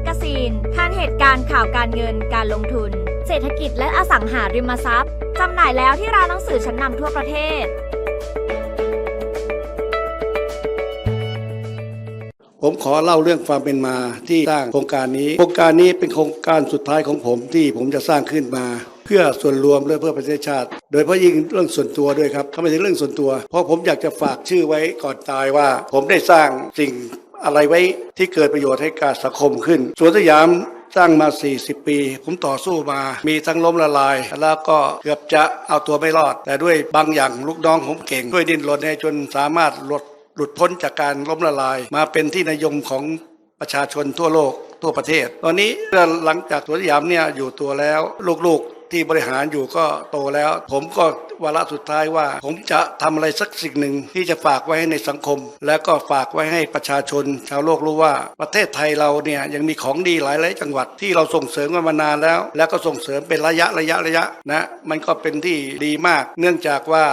กกาซีนทานเหตุการณ์ข่าวการเงินการลงทุน เศรษฐกิจและอสังหาริมทรัพย์จำหน่ายแล้วที่ร้านหนังสือชั้นนำทั่วประเทศ ผมขอเล่าเรื่องความเป็นมาที่สร้างโครงการนี้ โครงการนี้เป็นโครงการสุดท้ายของผมที่ผมจะสร้างขึ้นมาเพื่อส่วนรวมและเพื่อประเทศชาติ โดยเฉพาะยิ่งเรื่องส่วนตัวด้วยครับทำไมถึงเรื่องส่วนตัว เพราะผมอยากจะฝากชื่อไว้ก่อนตายว่า ผมได้สร้างสิ่ง อะไรไว้ที่เกิดประโยชน์ให้กับสังคมขึ้น สวนสยามสร้างมา 40 ปี ผมต่อสู้มา มีทั้งล้มละลาย แล้วก็เกือบจะเอาตัวไม่รอด แต่ด้วยบางอย่างลูกน้องผมเก่งด้วยดิ้นรนให้จนสามารถหลุดหลุดพ้นจากการล้มละลาย มาเป็นที่นิยมของประชาชนทั่วโลกทั่วประเทศ ตอนนี้หลังจากสวนสยามเนี่ยอยู่ตัวแล้วลูกๆ ที่บริหารอยู่ก็โตแล้ว ผมก็วาระสุดท้ายว่า ผมจะทำอะไรสักสิ่งหนึ่งที่จะฝากไว้ให้ในสังคม แล้วก็ฝากไว้ให้ประชาชน ชาวโลกรู้ว่าประเทศไทยเราเนี่ยยังมีของดีหลายหลายจังหวัดที่เราส่งเสริมกันมานานแล้ว แล้วก็ส่งเสริมเป็นระยะระยะระยะนะมันก็เป็นที่ดีมาก เนื่องจากว่า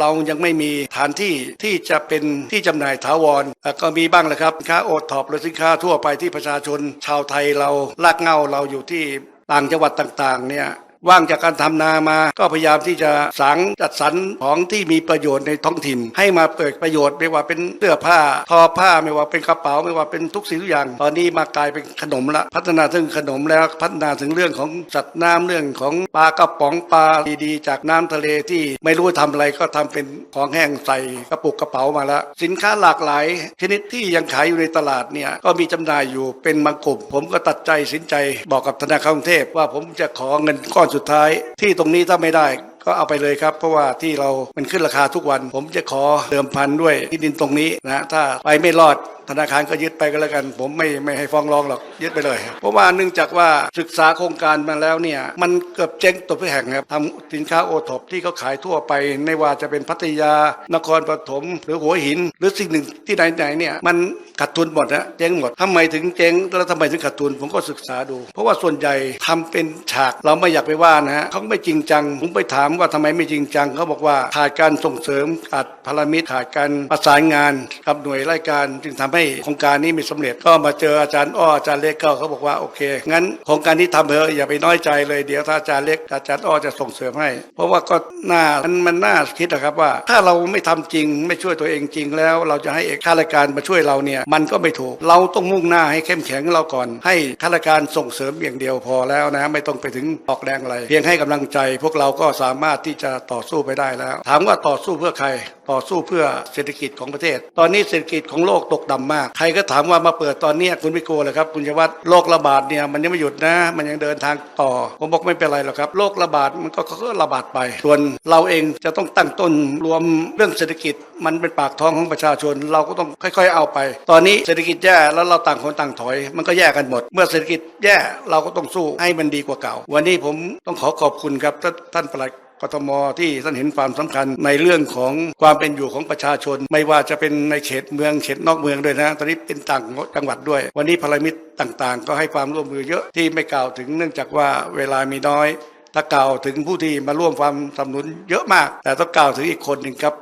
เรายังไม่มีฐานที่ที่จะเป็นที่จำหน่ายถาวรก็มีบ้างแหละครับสินค้าโอท็อปหรือสินค้าทั่วไปที่ประชาชน ชาวไทยเราลากเงาเราอยู่ที่ต่างจังหวัดต่างๆเนี่ย ว่างจากการทำนามา ก็พยายามที่จะสังจัดสรรของที่มีประโยชน์ในท้องถิ่น ให้มาเปิดประโยชน์ไม่ว่าเป็นเสื้อผ้าทอผ้าไม่ว่าเป็นกระเป๋าไม่ว่าเป็นทุกสิ่งทุกอย่าง ตอนนี้มากลายเป็นขนมละพัฒนาถึงขนมแล้วพัฒนาถึงเรื่องของสัตว์น้ำเรื่องของปลากระป๋องปลาดีๆ จากน้ำทะเลที่ไม่รู้ทำอะไรก็ทำเป็นของแห้งใส่กระปุกกระเป๋ามาแล้วสินค้าหลากหลาย ชนิดที่ยังขายอยู่ในตลาดเนี่ยก็มีจำหน่ายอยู่เป็นบางกลุ่ม ผมก็ตัดใจสินใจบอกกับธนาคารกรุงเทพว่าผมจะขอเงินก้อนสุดท้ายที่ตรงนี้ถ้าไม่ได้ ก็เอาไปเลยครับ เพราะว่าที่เรามันขึ้นราคาทุกวัน ผมจะขอเดิมพันด้วยที่ดินตรงนี้นะถ้าไปไม่รอดธนาคารก็ยึดไปก็แล้วกัน ผมไม่ไม่ให้ฟ้องร้องหรอกยึดไปเลย เพราะว่าเนื่องจากว่าศึกษาโครงการมาแล้วเนี่ย มันเกือบเจ๊งตัวแห่งครับทำสินค้าโอท็อปที่เขาขายทั่วไปไม่ว่าจะเป็นพัทยา นครปฐมหรือหัวหิน หรือสิ่งหนึ่งที่ไหนๆเนี่ยมันขาดทุนหมดนะเจ๊งหมดทำไมถึงเจ๊งแล้วทำไมถึงขาดทุนผมก็ศึกษาดู เพราะว่าส่วนใหญ่ทำเป็นฉากเราไม่อยากไปว่านะฮะเขาไม่จริงจังผมไปถามว่าทำไมไม่จริงจังเขาบอกว่าขาดการส่งเสริมขาดพลมิตรขาดการประสานงานกับหน่วยราชการจึงทำให้โครงการนี้ไม่สำเร็จก็มาเจออาจารย์อ้ออาจารย์เล็กก็เขาบอกว่าโอเค งั้นโครงการนี้ทำเถอะอย่าไปน้อยใจเลยเดี๋ยวถ้าอาจารย์เล็กอาจารย์อ้อจะส่งเสริมให้ เพราะว่าก็น่ามันมันน่าคิดนะครับว่า ถ้าเราไม่ทำจริงไม่ช่วยตัวเองจริงแล้ว เราจะให้เอกข้าราชการมาช่วยเราเนี่ยมันก็ไม่ถูกเราต้องมุ่งหน้าให้เข้มแข็งเราก่อน ให้ข้าราชการส่งเสริมอย่างเดียวพอแล้วนะ ไม่ต้องไปถึงออกแรงอะไรเพียงให้กำลังใจ พวกเราก็สามารถที่จะต่อสู้ไปได้แล้ว ถามว่าต่อสู้เพื่อใคร ต่อสู้เพื่อเศรษฐกิจของประเทศ ตอนนี้เศรษฐกิจของโลกตกต่ำมาก ใครก็ถามว่ามาเปิดตอนนี้คุณไม่กลัวเลยครับ คุณชวัฒน์โรคระบาดเนี่ยมันยังไม่หยุดนะ มันยังเดินทางต่อ ผมบอกไม่เป็นไรหรอกครับโรคระบาดมันก็ระบาดไป ส่วนเราเองจะต้องตั้งต้นรวมเรื่องเศรษฐกิจ มันเป็นปากท้องของประชาชน เราก็ต้องค่อย ๆ เอาไป ตอนนี้เศรษฐกิจแย่แล้วเราต่างคนต่างถอย มันก็แย่กันหมด เมื่อเศรษฐกิจแย่เราก็ต้องสู้ให้มันดีกว่าเก่า วันนี้ผมต้องขอขอบคุณครับท่านท่านประหลัด กทมที่ท่านเห็นความสำคัญในเรื่องของความเป็นอยู่ของประชาชน ไม่ว่าจะเป็นในเขตเมืองเขตนอกเมืองด้วยนะ ตอนนี้เป็นต่างจังหวัดด้วย วันนี้พลมิตรต่างๆ ก็ให้ความร่วมมือเยอะที่ไม่กล่าวถึงเนื่องจากว่าเวลามีน้อยถ้ากล่าวถึงผู้ที่มาร่วมความสนับสนุนเยอะมาก แต่ต้องกล่าวถึงอีกคนหนึ่งครับ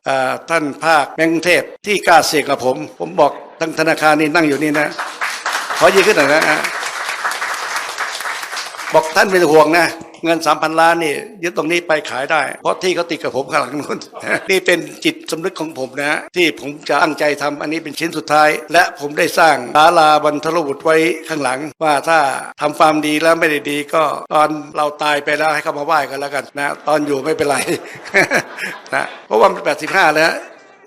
ท่านภาคแมงกรุงเทพที่กล้าเสียงกับผม ผมบอกทั้งธนาคารนี่นั่งอยู่นี่นะ ขอยืนขึ้นหน่อยนะบอกท่านไม่ต้องห่วงนะ เงินสามพันล้านนี่ยึดตรงนี้ไปขายได้ เพราะที่เขาติดกับผมข้างหลังนู้นนี่เป็นจิตสำนึกของผมนะที่ผมจะตั้งใจทำอันนี้เป็นชิ้นสุดท้าย และผมได้สร้างศาลาบรรทรบุตรไว้ข้างหลัง ว่าถ้าทำความดีแล้วไม่ได้ดี ก็ตอนเราตายไปแล้วให้เขามาไหว้กันแล้วกันนะ ตอนอยู่ไม่เป็นไรนะเพราะว่ามันแปดสิบห้าแล้ว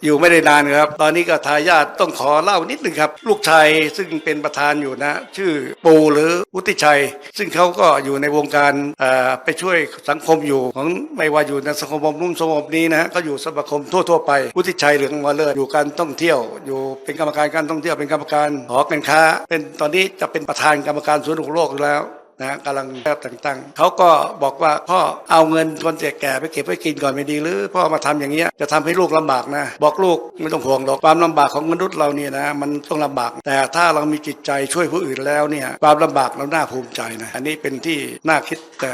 อยู่ไม่ได้นานครับ ตอนนี้ก็ทายาทต้องขอเล่านิดหนึ่งครับ ลูกชายซึ่งเป็นประธานอยู่นะ ชื่อปูหรือวุฒิชัย ซึ่งเขาก็อยู่ในวงการไปช่วยสังคมอยู่ของไม่ว่าอยู่ในสังคมนุ่มสงบนี้นะก็อยู่สมาคมทั่วๆไปวุฒิชัยเหลืองมาเลิศอยู่การท่องเที่ยว อยู่เป็นกรรมการการท่องเที่ยวเป็นกรรมการหอการค้า เป็นตอนนี้จะเป็นประธานกรรมการสวนโลกอยู่แล้ว นะกำลังแทบต่างๆเขาก็บอกว่าพ่อเอาเงินคนแก่ๆไปเก็บไว้กินก่อนไม่ดีหรือพ่อมาทำอย่างเงี้ยจะทำให้ลูกลำบากนะ บอกลูกไม่ต้องห่วงหรอกความลำบากของมนุษย์เราเนี่ยนะมันต้องลำบาก แต่ถ้าเรามีจิตใจช่วยผู้อื่นแล้วเนี่ยความลำบากเราน่าภูมิใจนะอันนี้เป็นที่น่าคิดแต่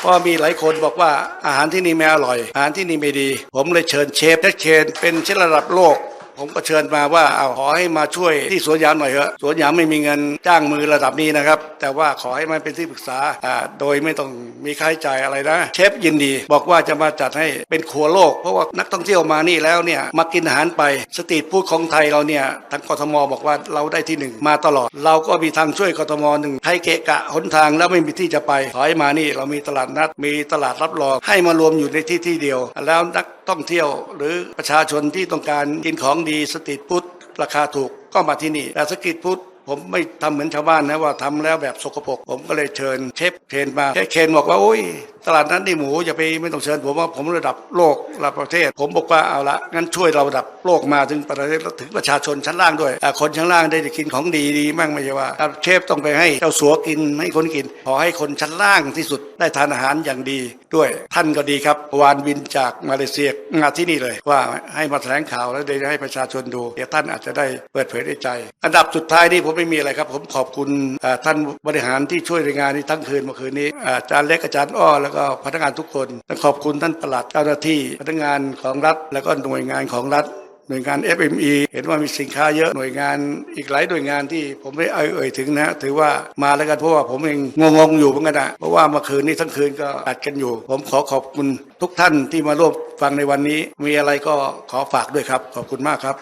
เพราะมีหลายคนบอกว่าอาหารที่นี่ไม่อร่อย อาหารที่นี่ไม่ดี ผมเลยเชิญเชฟและเชนเป็นเชฟระดับโลก ผมก็เชิญมาว่าเอาขอให้มาช่วยที่สวนยางหน่อยเถอะสวนยางไม่มีเงินจ้างมือระดับนี้นะครับ แต่ว่าขอให้มันเป็นที่ปรึกษาอ่าโดยไม่ต้องมีค่าใช้จ่ายอะไรนะ เชฟยินดี บอกว่าจะมาจัดให้เป็นครัวโลก เพราะว่านักท่องเที่ยวมานี่แล้วเนี่ยมากินอาหารไปสตรีทฟู้ดของไทยเราเนี่ยทางกทมบอกว่าเราได้ที่หนึ่งมาตลอด เราก็มีทางช่วยกทมหนึ่งใครเกะกะหนทางแล้วไม่มีที่จะไปขอให้มานี่เรามีตลาดนัดมีตลาดรับรองให้มารวมอยู่ในที่ที่เดียว แล้วนักท่องเที่ยว หรือประชาชนที่ต้องการกินของดีสตรีทฟู้ดราคาถูกก็มาที่นี่แต่สตรีทฟู้ด ผมไม่ทำเหมือนชาวบ้านนะว่าทำแล้วแบบสกปรกผมก็เลยเชิญเชฟเคนมาเชฟเคนบอกว่าโอ้ยตลาดนั้นนี่หมูอย่าไปไม่ต้องเชิญผมว่าผมระดับโลกระดับประเทศ ผมบอกว่าเอาละงั้นช่วยเราระดับโลกมาถึงประเทศถึงประชาชนชั้นล่างด้วยอ่คนชั้นล่างได้กินของดีดีมั่งไม่ใช่ว่าอ่าเชฟต้องไปให้เจ้าสัวกินให้คนกิน ขอให้คนชั้นล่างที่สุดได้ทานอาหารอย่างดีด้วย ท่านก็ดีครับวานบินจากมาเลเซียมาที่นี่เลย ว่าให้มาแถลงข่าวแล้วได้ให้ประชาชนดูเดี๋ยวท่านอาจจะได้เปิดเผยได้ใจ อันดับสุดท้ายนี่ผมไม่มีอะไรครับ ผมขอบคุณอ่าท่านบริหารที่ช่วยในงานนี้ทั้งคืนเมื่อคืนนี้อ่าอาจารย์เล็กอาจารย์อ้อแล้วก็พนักงานทุกคนและขอบคุณท่านปลัดเจ้าหน้าที่พนักงานของรัฐ แล้วก็หน่วยงานของรัฐหน่วยงาน FME เห็นว่ามีสินค้าเยอะหน่วยงานอีกหลายหน่วยงานที่ผมไม่เอ่ยเอ่ยถึงนะถือว่ามาแล้วกันเพราะว่าผมเองงงๆอยู่เหมือนกันนะเพราะว่าเมื่อคืนนี้ทั้งคืนก็อัดกันอยู่ ผมขอขอบคุณทุกท่านที่มาร่วมฟังในวันนี้ มีอะไรก็ขอฝากด้วยครับ ขอบคุณมากครับ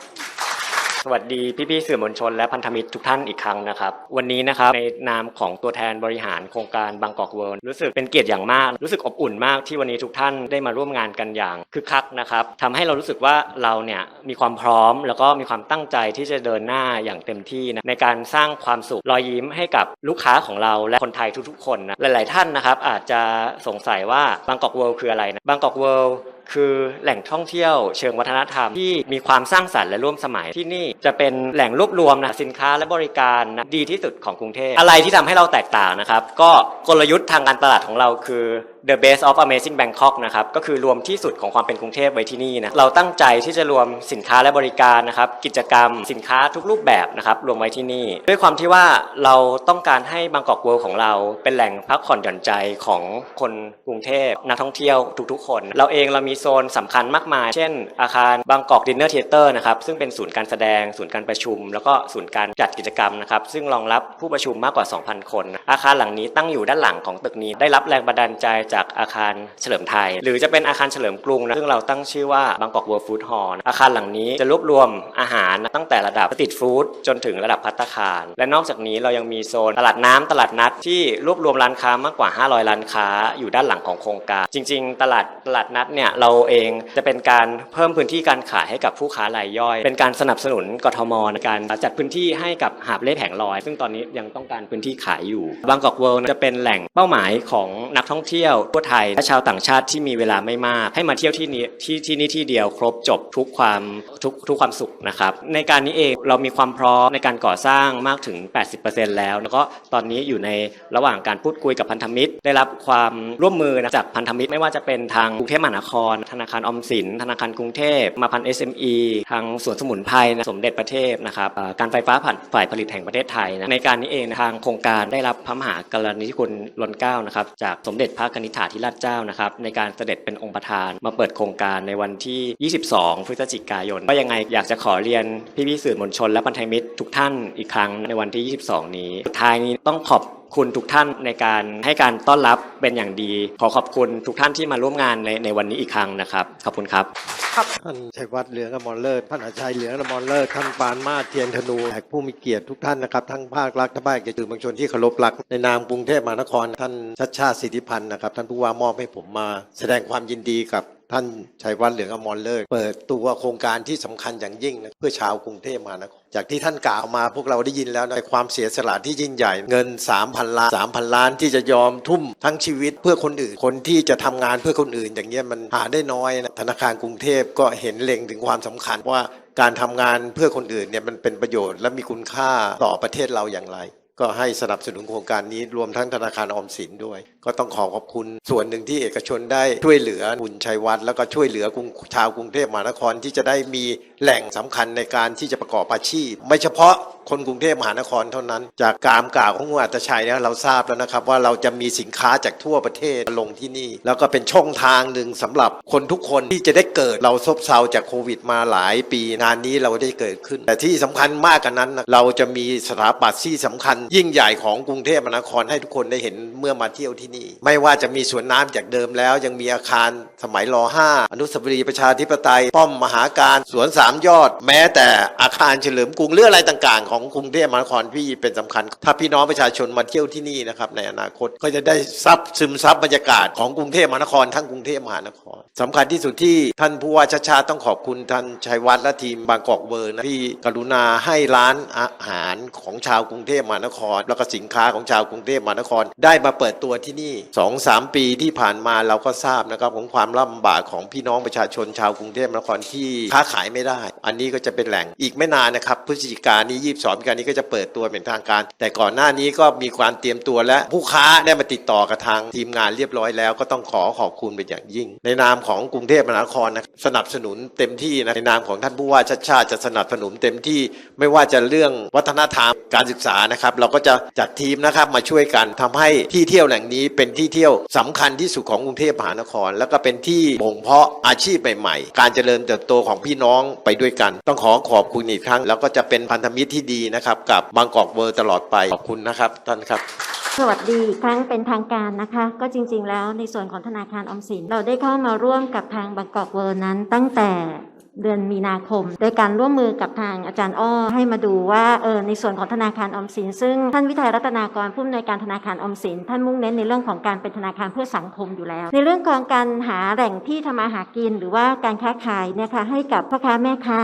สวัสดีพี่ๆสื่อมวลชนและพันธมิตรทุกท่านอีกครั้งนะครับ วันนี้นะครับในนามของตัวแทนบริหารโครงการบางกอกเวิลด์รู้สึกเป็นเกียรติอย่างมาก รู้สึกอบอุ่นมากที่วันนี้ทุกท่านได้มาร่วมงานกันอย่างคึกคักนะครับทำให้เรารู้สึกว่าเราเนี่ยมีความพร้อม แล้วก็มีความตั้งใจที่จะเดินหน้าอย่างเต็มที่นะในการสร้างความสุขรอยยิ้มให้กับลูกค้าของเราและคนไทยทุกๆ คนนะหลาย ๆ ท่านนะครับอาจจะสงสัยว่าบางกอกเวิลด์คืออะไรนะบางกอกเวิลด์ คือแหล่งท่องเที่ยวเชิงวัฒนธรรมที่มีความสร้างสรรค์และร่วมสมัยที่นี่จะเป็นแหล่งรวบรวมนะสินค้าและบริการนะดีที่สุดของกรุงเทพอะไรที่ทำให้เราแตกต่างนะครับ ก็กลยุทธ์ทางการตลาดของเราคือ The Best of Amazing Bangkok นะครับก็คือรวมที่สุดของความเป็นกรุงเทพไว้ที่นี่นะเราตั้งใจที่จะรวมสินค้าและบริการนะครับกิจกรรมสินค้าทุกรูปแบบนะครับรวมไว้ที่นี่ ด้วยความที่ว่าเราต้องการให้บางกอกเวิลด์ของเราเป็นแหล่งพักผ่อนหย่อนใจของคนกรุงเทพนักท่องเที่ยวทุกๆ คน เราเองเรามีโซนสำคัญมากมาย เช่น อาคารบางกอกดินเนอร์เทเตอร์นะครับซึ่งเป็นศูนย์การแสดง ศูนย์การประชุม แล้วก็ศูนย์การจัดกิจกรรมนะครับซึ่งรองรับผู้ประชุมมากกว่า 2,000 คน อาคารหลังนี้ตั้งอยู่ด้านหลังของตึกนี้ได้รับแรงบันดาลใจจากอาคารเฉลิมไทย หรือจะเป็นอาคารเฉลิมกรุงนะซึ่งเราตั้งชื่อว่าบางกอกเวิร์ฟู้ดฮอลอาคารหลังนี้จะรวบรวมอาหารตั้งแต่ระดับสตรีทฟู้ดจนถึงระดับพัตตาคาร และนอกจากนี้เรายังมีโซนตลาดน้ำตลาดนัดที่รวบรวมร้านค้ามากกว่า 500 ร้านค้าอยู่ด้านหลังของโครงการ จริง ๆ ตลาดตลาดนัดเนี่ยเราเองจะเป็นการเพิ่มพื้นที่การขายให้กับผู้ค้ารายย่อย เป็นการสนับสนุนกทมในการจัดพื้นที่ให้กับหาบเล่แผงลอย ซึ่งตอนนี้ยังต้องการพื้นที่ขายอยู่บางกอกเวิลด์จะเป็นแหล่งเป้าหมายของนักท่องเที่ยวทั่วไทยและชาวต่างชาติที่มีเวลาไม่มาก ให้มาเที่ยวที่นี้ที่ที่นี่ที่เดียวครบจบทุกความทุกทุกความสุขนะครับในการนี้เองเรามีความพร้อมในการก่อสร้างมากถึง 80%แล้ว แล้วก็ตอนนี้อยู่ในระหว่างการพูดคุยกับพันธมิตร ได้รับความร่วมมือนะจากพันธมิตรไม่ว่าจะเป็นทางกรุงเทพมหานครธนาคารอมสิน ธนาคารกรุงเทพ มาพัน SME ทางสวนสมุนไพรนะสมเด็จประเทศนะครับการไฟฟ้าผ่านฝ่ายผลิตแห่งประเทศไทยนะในการนี้เองทางโครงการได้รับพระมหากรณียคุณล้นเก้านะครับจากสมเด็จพระกนิษฐาธิราชเจ้านะครับในการเสด็จเป็นองค์ประธาน มาเปิดโครงการในวันที่ 22 พฤศจิกายนก็ยังไงอยากจะขอเรียนพี่ๆสื่อมวลชนและพันธมิตรทุกท่านอีกครั้งในวันที่ 22 นี้สุดท้ายนี้ต้องขอบ คุณทุกท่านในการให้การต้อนรับเป็นอย่างดี ขอขอบคุณทุกท่านที่มาร่วมงานในในวันนี้อีกครั้งนะครับ ขอบคุณครับท่านชัยวัฒน์เหลืองอมรเลิศท่านอาชัยเหลืองอมรเลิศท่านปานมาศเทียนธนูแขกผู้มีเกียรติทุกท่านนะครับทั้งภาครัฐทั้งภาคเอกชนบางชนที่เคารพรัก ในนามกรุงเทพมหานคร ท่านชัดชาติสิทธิพันธ์นะครับท่านผู้ว่ามอบให้ผมมา แสดงความยินดีกับ ท่านชัยวัฒน์เหลืองอมรเลิศเปิดตัวโครงการที่สำคัญอย่างยิ่งนะเพื่อชาวกรุงเทพมหานครจากที่ท่านกล่าวมาพวกเราได้ยินแล้วในความเสียสละที่ยิ่งใหญ่ เงิน 3,000 ล้าน 3,000 ล้านที่จะยอมทุ่มทั้งชีวิตเพื่อคนอื่น คนที่จะทำงานเพื่อคนอื่น อย่างเงี้ยมันหาได้น้อยนะธนาคารกรุงเทพก็เห็นเล็งถึงความสำคัญว่าการทำงานเพื่อคนอื่นเนี่ยมันเป็นประโยชน์และมีคุณค่าต่อประเทศเราอย่างไร ก็ให้สนับสนุนโครงการนี้รวมทั้งธนาคารออมสินด้วย ก็ต้องขอขอบคุณ ส่วนหนึ่งที่เอกชนได้ช่วยเหลือคุณชัยวัฒน์แล้วก็ช่วยเหลือกรุงชาวกรุงเทพมหานครที่จะได้มีแหล่งสำคัญในการที่จะประกอบอาชีพ ไม่เฉพาะคนกรุงเทพมหานครเท่านั้น จากการกล่าวของคุณอัตชัยนี่ยเราทราบแล้วนะครับ ว่าเราจะมีสินค้าจากทั่วประเทศลงที่นี่ แล้วก็เป็นช่องทางหนึ่งสำหรับคนทุกคนที่จะได้เกิดเราซบเซาจากโควิด มาหลายปีงานนี้เราได้เกิดขึ้น แต่ที่สำคัญมากกันนั้น เราจะมีสถาปัตย์ที่สำคัญยิ่งใหญ่ของกรุงเทพมหานครให้ทุกคนได้เห็นเมื่อมาเที่ยวที่นี่ ไม่ว่าจะมีสวนน้ำจากเดิมแล้ว ยังมีอาคารสมัยรอ5อนุสาวรีย์ประชาธิปไตย ป้อมมหาการสวนสามยอด แม้แต่อาคารเฉลิมกรุงเรื่องอะไรต่างๆ ของกรุงเทพมหานครพี่เป็นสำคัญ ถ้าพี่น้องประชาชนมาเที่ยวที่นี่นะครับในอนาคตก็จะได้ซับซึมซับบรรยากาศของกรุงเทพมหานครทั้งกรุงเทพมหานครสำคัญที่สุดที่ท่านผู้ว่าชาชาติต้องขอบคุณท่านชัยวัฒน์และทีมบางกอกเวอร์นะที่กรุณาให้ร้านอาหารของชาวกรุงเทพมหานคร แล้วก็สินค้าของชาวกรุงเทพมหานคร ได้มาเปิดตัวที่นี่สองสามปีที่ผ่านมาเราก็ทราบนะครับของความลำบากของพี่น้องประชาชนชาวกรุงเทพมหานครที่ค้าขายไม่ได้ อันนี้ก็จะเป็นแหล่งอีกไม่นานนะครับพฤศจิกานี้ยี่สิบสองกันนี้ก็จะเปิดตัวเป็นทางการ แต่ก่อนหน้านี้ก็มีความเตรียมตัวและผู้ค้าได้มาติดต่อกับทางทีมงานเรียบร้อยแล้ว ก็ต้องขอขอบคุณเป็นอย่างยิ่ง ในนามของกรุงเทพมหานครนะสนับสนุนเต็มที่นะในนามของท่านผู้ว่าชาติชาติจะสนับสนุนเต็มที่ ไม่ว่าจะเรื่องวัฒนธรรมการศึกษานะครับเราก็จะจัดทีมนะครับมาช่วยกันทำให้ที่เที่ยวแหล่งนี้เป็นที่เที่ยวสำคัญที่สุดของกรุงเทพมหานคร แล้วก็เป็นที่บ่งเพาะอาชีพใหม่ๆ การเจริญเติบโตของพี่น้องไปด้วยกัน ต้องขอขอบคุณอีกครั้ง แล้วก็จะเป็นพันธมิตรที่ดีนะครับ กับบางกอกเวิร์ตลอดไปขอบคุณนะครับท่านครับสวัสดีครั้งเป็นทางการนะคะ ก็จริงๆแล้วในส่วนของธนาคารออมสิน เราได้เข้ามาร่วมกับทางบางกอกเวิร์นั้นตั้งแต่ เดือนมีนาคม โดยการร่วมมือกับทางอาจารย์อ้อให้มาดูว่าเออในส่วนของธนาคารออมสิน ซึ่งท่านวิทัยรัตนากรผู้อำนวยการธนาคารออมสิน ท่านมุ่งเน้นในเรื่องของการเป็นธนาคารเพื่อสังคมอยู่แล้ว ในเรื่องของการหาแหล่งที่ทำมาหากิน หรือว่าการค้าขายเนี่ยค่ะให้กับพ่อค้าแม่ค้า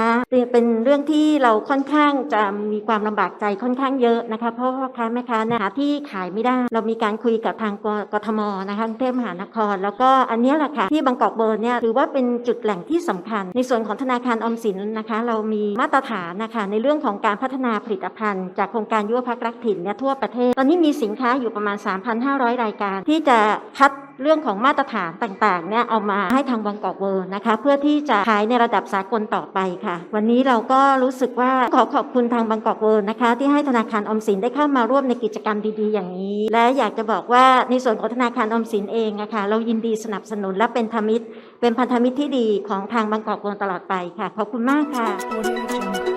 เป็นเรื่องที่เราค่อนข้างจะมีความลำบากใจค่อนข้างเยอะนะคะเพราะพ่อค้าแม่ค้าเนี่ยหาที่ขายไม่ได้ เรามีการคุยกับทางกทมนะคะกรุงเทพมหานคร แล้วก็อันนี้แหละค่ะที่บางกอกเบิร์นเนี่ยถือว่าเป็นจุดแหล่งที่สำคัญ ในส่วนของธนาคารออมสินนะคะ เรามีมาตรฐานนะคะในเรื่องของการพัฒนาผลิตภัณฑ์ จากโครงการยุวพักรักถิ่นเนี่ยทั่วประเทศ ตอนนี้มีสินค้าอยู่ประมาณ 3,500 รายการ ที่จะคัดเรื่องของมาตรฐานต่างๆเนี่ยเอามาให้ทางบางกอกเวิร์นะคะ เพื่อที่จะขายในระดับสากลต่อไปค่ะ วันนี้เราก็รู้สึกว่าขอขอบคุณทางบางกอกเวิร์นะคะ ที่ให้ธนาคารอมสินได้เข้ามาร่วมในกิจกรรมดีๆ อย่างนี้ และอยากจะบอกว่าในส่วนของธนาคารออมสินเองนะคะเรายินดีสนับสนุนและเป็นธมิตร เป็นพันธมิตรที่ดีของทางบางกอกเวิร์ตลอดไปค่ะ ขอบคุณมากค่ะ